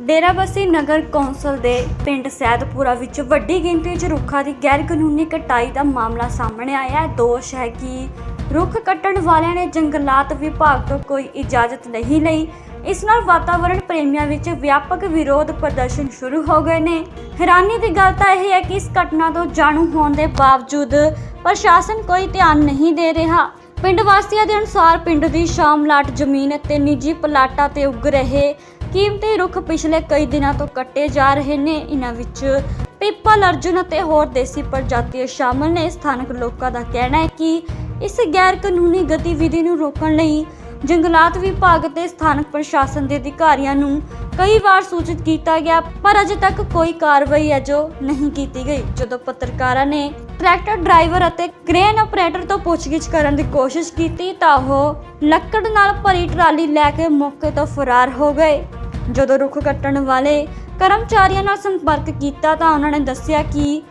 ਡੇਰਾਬੱਸੀ ਨਗਰ council ਦੇ ਪਿੰਡ ਸੈਦਪੁਰਾ ਵਿੱਚ ਵੱਡੀ ਗਿਣਤੀ ਵਿੱਚ ਰੁੱਖਾਂ ਦੀ ਗੈਰ ਕਟਾਈ ਦਾ ਮਾਮਲਾ ਸਾਹਮਣੇ ਆਇਆ। ਹੈ ਦੋਸ਼ ਹੈ ਕਿ ਰੁੱਖ ਕੱਟਣ ਵਾਲਿਆਂ ਨੇ ਜੰਗਲਾਤ ਵਿਭਾਗ ਤੋਂ ਕੋਈ ਇਜਾਜ਼ਤ ਨਹੀਂ ਲਈ। ਇਸ ਨਾਲ ਵਾਤਾਵਰਣ ਪ੍ਰੇਮੀਆਂ ਵਿੱਚ ਵਿਆਪਕ ਵਿਰੋਧ ਪ੍ਰਦਰਸ਼ਨ ਸ਼ੁਰੂ ਹੋ ਗਏ ਨੇ। ਹੈਰਾਨੀ ਦੀ ਗੱਲ ਤਾਂ ਇਹ ਹੈ ਕਿ ਇਸ ਘਟਨਾ ਤੋਂ ਜਾਣੂ ਹੋਣ ਦੇ ਬਾਵਜੂਦ ਪ੍ਰਸ਼ਾਸਨ ਕੋਈ ਧਿਆਨ ਨਹੀਂ ਦੇ ਰਿਹਾ। ਪਿੰਡ ਵਾਸੀਆਂ ਦੇ ਅਨੁਸਾਰ ਪਿੰਡ ਦੀ ਸ਼ਾਮਲਾਟ ਜ਼ਮੀਨ ਅਤੇ ਨਿੱਜੀ ਪਲਾਟਾਂ ਤੇ ਉੱਗ ਰਹੇ ਕੀਮਤੀ ਰੁੱਖ ਪਿਛਲੇ ਕਈ ਦਿਨਾਂ ਤੋਂ ਕੱਟੇ ਜਾ ਰਹੇ ਨੇ। ਇਹਨਾਂ ਵਿੱਚ ਪਿੱਪਲ ਅਰਜੁਨ ਅਤੇ ਹੋਰ ਦੇਸੀ ਪ੍ਰਜਾਤੀਆਂ ਸ਼ਾਮਲ ਨੇ। ਸਥਾਨਕ ਲੋਕਾਂ ਦਾ ਕਹਿਣਾ ਹੈ ਕਿ ਇਸ ਗੈਰ ਕਾਨੂੰਨੀ ਗਤੀਵਿਧੀ ਨੂੰ ਰੋਕਣ ਲਈ ਜੰਗਲਾਤ ਵਿਭਾਗ ਤੇ ਸਥਾਨਕ ਪ੍ਰਸ਼ਾਸਨ ਦੇ ਅਧਿਕਾਰੀਆਂ ਨੂੰ ਕਈ ਵਾਰ ਸੂਚਿਤ ਕੀਤਾ ਗਿਆ, ਪਰ ਅਜੇ ਤੱਕ ਕੋਈ ਕਾਰਵਾਈ ਹੈ ਜੋ ਨਹੀਂ ਕੀਤੀ ਗਈ। ਜਦੋਂ ਪੱਤਰਕਾਰਾਂ ਨੇ ਟਰੈਕਟਰ ਡਰਾਈਵਰ ਅਤੇ ਕ੍ਰੇਨ ਆਪਰੇਟਰ ਤੋਂ ਪੁੱਛਗਿੱਛ ਕਰਨ ਦੀ ਕੋਸ਼ਿਸ਼ ਕੀਤੀ ਤਾਂ ਉਹ ਲੱਕੜ ਨਾਲ ਭਰੀ ਟਰਾਲੀ ਲੈ ਕੇ ਮੌਕੇ ਤੋਂ ਫਰਾਰ ਹੋ ਗਏ। ਜਦੋਂ ਰੁੱਖ ਕੱਟਣ ਵਾਲੇ ਕਰਮਚਾਰੀਆਂ ਨਾਲ ਸੰਪਰਕ ਕੀਤਾ ਤਾਂ ਉਹਨਾਂ ਨੇ ਦੱਸਿਆ ਕਿ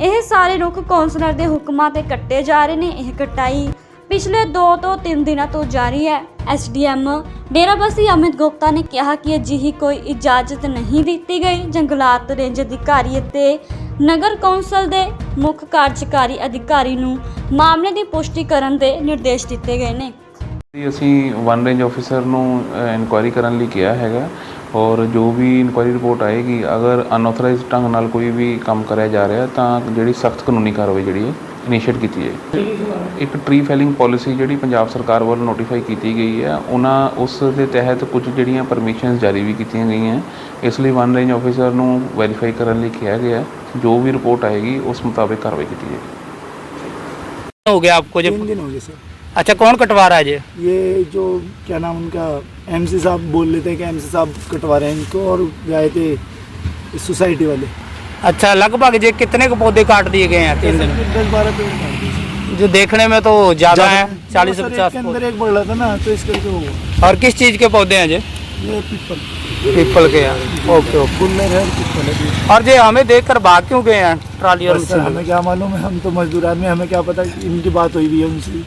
ਇਹ ਸਾਰੇ ਰੁੱਖ ਕੌਂਸਲਰ ਦੇ ਹੁਕਮਾਂ ਤੇ ਕੱਟੇ ਜਾ ਰਹੇ ਨੇ। ਇਹ ਕਟਾਈ ਪਿਛਲੇ 2 ਤੋਂ 3 ਦਿਨਾਂ ਤੋਂ ਜਾਰੀ ਹੈ। ਐਸਡੀਐਮ ਡੇਰਾਬੱਸੀ ਅਮਿਤ ਗੁਪਤਾ ਨੇ ਕਿਹਾ ਕਿ ਅਜਿਹੀ ਕੋਈ ਇਜਾਜ਼ਤ ਨਹੀਂ ਦਿੱਤੀ ਗਈ। ਜੰਗਲਾਤ ਰੇਂਜ ਅਧਿਕਾਰੀ ਅਤੇ ਨਗਰ ਕੌਂਸਲ ਦੇ ਮੁੱਖ ਕਾਰਜਕਾਰੀ ਅਧਿਕਾਰੀ ਨੂੰ ਮਾਮਲੇ ਦੀ ਪੁਸ਼ਟੀ ਕਰਨ ਦੇ ਨਿਰਦੇਸ਼ ਦਿੱਤੇ ਗਏ ਨੇ। ਅਸੀਂ ਵਨ ਰੇਂਜ ਆਫੀਸਰ ਨੂੰ ਇਨਕੁਆਇਰੀ ਕਰਨ ਲਈ ਕਿਹਾ ਹੈਗਾ। ਔਰ ਜੋ ਵੀ ਇਨਕੁਆਇਰੀ ਰਿਪੋਰਟ ਆਏਗੀ ਅਗਰ ਅਨਆਥੋਰਾਈਜ਼ਡ ਢੰਗ ਨਾਲ ਕੋਈ ਵੀ ਕੰਮ ਕਰਿਆ ਜਾ ਰਿਹਾ ਤਾਂ ਜਿਹੜੀ ਸਖਤ ਕਾਨੂੰਨੀ ਕਾਰਵਾਈ ਜਿਹੜੀ ਹੈ ਇਨੀਸ਼ੀਏਟ ਕੀਤੀ ਹੈ ਇੱਕ ਟਰੀ ਫੈਲਿੰਗ ਪਾਲਿਸੀ ਜਿਹੜੀ ਪੰਜਾਬ ਸਰਕਾਰ ਵੱਲੋਂ ਨੋਟੀਫਾਈ ਕੀਤੀ ਗਈ ਹੈ ਉਹਨਾਂ ਉਸ ਦੇ ਤਹਿਤ ਕੁਝ ਜਿਹੜੀਆਂ ਪਰਮਿਸ਼ਨਸ ਜਾਰੀ ਵੀ ਕੀਤੀਆਂ ਗਈਆਂ ਇਸ ਲਈ ਵਨ ਰੇਂਜ ਆਫੀਸਰ ਨੂੰ ਵੈਰੀਫਾਈ ਕਰਨ ਲਈ ਕਿਹਾ ਗਿਆ ਹੈ। ਜੋ ਵੀ ਰਿਪੋਰਟ ਆਏਗੀ ਉਸ ਮੁਤਾਬਿਕ ਕਾਰਵਾਈ ਕੀਤੀ ਜਾਏਗੀ हो गया आपको जब तीन दिन हो गए सर अच्छा कौन कटवा रहा है ये? ये जो क्या नाम उनका एमसी साहब बोल लेते थे कि एमसी साहब कटवा रहे हैं इनको और गए थे सोसाइटी वाले। अच्छा लगभग ये कितने के पौधे काट दिए गए हैं? तीन दिन दस बारह पेड़। जो देखने में तो ज़्यादा है चालीस से पचास अंदर एक बढ़ रहा था ना तो इस करके वो। और किस चीज़ के पौधे हैं जी? ये पिपल। पीपल के हैं। Okay okay. और है ये हमें देख कर भाग क्यों गए हैं ट्राली और हमें क्या मालूम है हम तो मजदूर आदमी हमें क्या पता इनकी बात हुई भी है उनसे।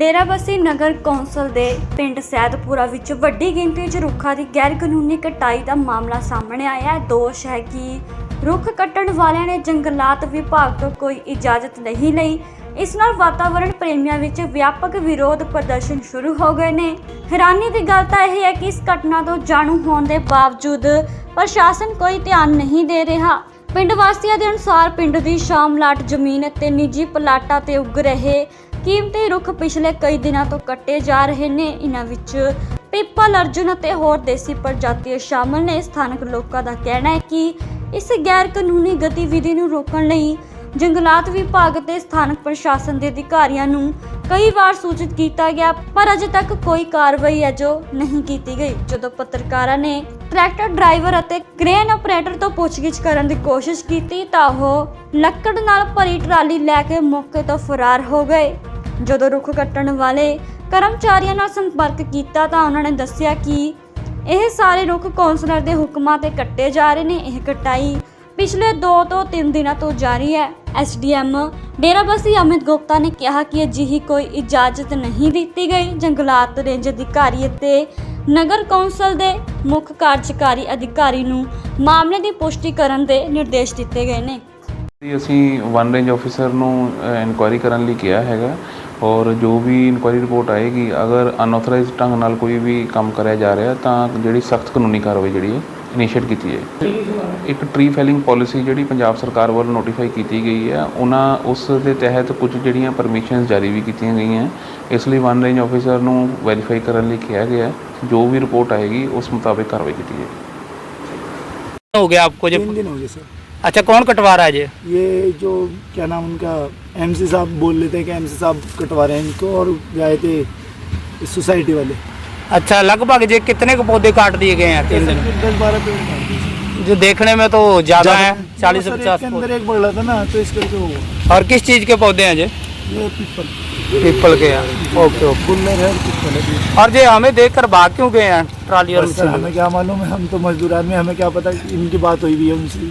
ਡੇਰਾਬੱਸੀ ਨਗਰ ਕੌਂਸਲ ਦੇ ਪਿੰਡ ਸੈਦਪੁਰਾ ਵਿੱਚ ਵੱਡੀ ਗਿਣਤੀ 'ਚ ਰੁੱਖਾਂ ਦੀ ਗੈਰ ਕਾਨੂੰਨੀ ਕਟਾਈ ਦਾ ਮਾਮਲਾ ਸਾਹਮਣੇ ਆਇਆ ਹੈ। ਦੋਸ਼ ਹੈ ਕਿ ਰੁੱਖ ਕੱਟਣ ਵਾਲਿਆਂ ਨੇ ਜੰਗਲਾਤ ਵਿਭਾਗ ਤੋਂ ਕੋਈ ਇਜਾਜ਼ਤ ਨਹੀਂ ਲਈ। ਇਸ ਨਾਲ ਵਾਤਾਵਰਣ ਪ੍ਰੇਮੀਆਂ ਵਿੱਚ ਵਿਆਪਕ ਵਿਰੋਧ ਪ੍ਰਦਰਸ਼ਨ ਸ਼ੁਰੂ ਹੋ ਗਏ ਨੇ। ਹੈਰਾਨੀ ਦੀ ਗੱਲ ਤਾਂ ਇਹ ਹੈ ਕਿ ਇਸ ਘਟਨਾ ਤੋਂ ਜਾਣੂ ਹੋਣ ਦੇ ਬਾਵਜੂਦ ਪ੍ਰਸ਼ਾਸਨ ਕੋਈ ਧਿਆਨ ਨਹੀਂ ਦੇ ਰਿਹਾ। ਪਿੰਡ ਵਾਸੀਆਂ ਦੇ ਅਨੁਸਾਰ ਪਿੰਡ ਦੀ ਸ਼ਾਮਲਾਟ ਜ਼ਮੀਨ ਅਤੇ ਨਿੱਜੀ ਪਲਾਟਾਂ ਤੇ ਉੱਗ ਰਹੇ ਕੀਮਤੀ ਰੁੱਖ ਪਿਛਲੇ ਕਈ ਦਿਨਾਂ ਤੋਂ ਕੱਟੇ ਜਾ ਰਹੇ ਨੇ। ਇਹਨਾਂ ਵਿੱਚ ਪਿੱਪਲ ਅਰਜੁਨ ਅਤੇ ਹੋਰ ਦੇਸੀ ਪ੍ਰਜਾਤੀਆਂ ਸ਼ਾਮਲ ਨੇ। ਸਥਾਨਕ ਲੋਕਾਂ ਦਾ ਕਹਿਣਾ ਹੈ ਕਿ ਇਸ ਗੈਰ ਕਾਨੂੰਨੀ ਗਤੀਵਿਧੀ ਨੂੰ ਰੋਕਣ ਲਈ ਜੰਗਲਾਤ ਵਿਭਾਗ ਤੇ ਸਥਾਨਕ ਪ੍ਰਸ਼ਾਸਨ ਦੇ ਅਧਿਕਾਰੀਆਂ ਨੂੰ ਕਈ ਵਾਰ ਸੂਚਿਤ ਕੀਤਾ ਗਿਆ, ਪਰ ਅਜੇ ਤੱਕ ਕੋਈ ਕਾਰਵਾਈ ਹੈ ਜੋ ਨਹੀਂ ਕੀਤੀ ਗਈ। ਜਦੋਂ ਪੱਤਰਕਾਰਾਂ ਨੇ ਟਰੈਕਟਰ ਡਰਾਈਵਰ ਅਤੇ ਕ੍ਰੇਨ ਆਪਰੇਟਰ ਤੋਂ ਪੁੱਛਗਿੱਛ ਕਰਨ ਦੀ ਕੋਸ਼ਿਸ਼ ਕੀਤੀ ਤਾਂ ਉਹ ਲੱਕੜ ਨਾਲ ਭਰੀ ਟਰਾਲੀ ਲੈ ਕੇ ਮੌਕੇ ਤੋਂ ਫਰਾਰ ਹੋ ਗਏ। ਜਦੋਂ ਰੁੱਖ ਕੱਟਣ ਵਾਲੇ ਕਰਮਚਾਰੀਆਂ ਨਾਲ ਸੰਪਰਕ ਕੀਤਾ ਤਾਂ ਉਹਨਾਂ ਨੇ ਦੱਸਿਆ ਕਿ ਇਹ ਸਾਰੇ ਰੁੱਖ ਕੌਂਸਲਰ ਦੇ ਹੁਕਮਾਂ ਤੇ ਕੱਟੇ ਜਾ ਰਹੇ ਨੇ। ਇਹ ਕਟਾਈ ਪਿਛਲੇ 2 ਤੋਂ 3 ਦਿਨਾਂ ਤੋਂ ਜਾਰੀ ਹੈ। ਐਸਡੀਐਮ ਡੇਰਾਬੱਸੀ ਅਮਿਤ ਗੁਪਤਾ ਨੇ ਕਿਹਾ ਕਿ ਅਜਿਹੀ ਕੋਈ ਇਜਾਜ਼ਤ ਨਹੀਂ ਦਿੱਤੀ ਗਈ। ਜੰਗਲਾਤ ਰੇਂਜ ਅਧਿਕਾਰੀ ਅਤੇ ਨਗਰ ਕੌਂਸਲ ਦੇ ਮੁੱਖ ਕਾਰਜਕਾਰੀ ਅਧਿਕਾਰੀ ਨੂੰ ਮਾਮਲੇ ਦੀ ਪੁਸ਼ਟੀ ਕਰਨ ਦੇ ਨਿਰਦੇਸ਼ ਦਿੱਤੇ ਗਏ ਨੇ। ਅਸੀਂ ਵਨ ਰੇਂਜ ਆਫੀਸਰ ਨੂੰ ਇਨਕੁਆਇਰੀ ਕਰਨ ਲਈ ਕਿਹਾ ਹੈਗਾ। ਔਰ ਜੋ ਵੀ ਇਨਕੁਆਇਰੀ ਰਿਪੋਰਟ ਆਏਗੀ ਅਗਰ ਅਨਆਥੋਰਾਈਜ਼ਡ ਢੰਗ ਨਾਲ ਕੋਈ ਵੀ ਕੰਮ ਕਰਿਆ ਜਾ ਰਿਹਾ ਤਾਂ ਜਿਹੜੀ ਸਖਤ ਕਾਨੂੰਨੀ ਕਾਰਵਾਈ ਜਿਹੜੀ ਹੈ ਇਨੀਸ਼ੀਏਟ ਕੀਤੀ ਹੈ ਇੱਕ ਟਰੀ ਫੈਲਿੰਗ ਪਾਲਿਸੀ ਜਿਹੜੀ ਪੰਜਾਬ ਸਰਕਾਰ ਵੱਲੋਂ ਨੋਟੀਫਾਈ ਕੀਤੀ ਗਈ ਹੈ ਉਹਨਾਂ ਉਸ ਦੇ ਤਹਿਤ ਕੁਝ ਜਿਹੜੀਆਂ ਪਰਮਿਸ਼ਨਸ ਜਾਰੀ ਵੀ ਕੀਤੀਆਂ ਗਈਆਂ ਇਸ ਲਈ ਵਨ ਰੇਂਜ ਆਫੀਸਰ ਨੂੰ ਵੈਰੀਫਾਈ ਕਰਨ ਲਈ ਕਿਹਾ ਗਿਆ ਹੈ। ਜੋ ਵੀ ਰਿਪੋਰਟ ਆਏਗੀ ਉਸ ਮੁਤਾਬਿਕ ਕਾਰਵਾਈ ਕੀਤੀ ਜਾਏਗੀ हो गया आपको जब तीन दिन हो गए सर अच्छा कौन कटवा रहा है ये? ये जो क्या नाम उनका एमसी साहब बोल रहे थे कि एमसी साहब कटवा रहे हैं इनको और गए थे सोसाइटी वाले। अच्छा लगभग ये कितने के पौधे काट दिए गए हैं तीन दिन दस बारह पेड़। जो देखने में तो ज़्यादा है चालीस से पचास अंदर एक बढ़ था ना तो इस करके वो और किस चीज़ के पौधे हैं ये? ये पिपल। पीपल के हैं। Okay okay. और है ये हमें देख कर भाग क्यों गए हैं ट्राली और हमें क्या मालूम है हम तो मजदूर आदमी हमें क्या पता इनकी बात हुई भी है उनसे।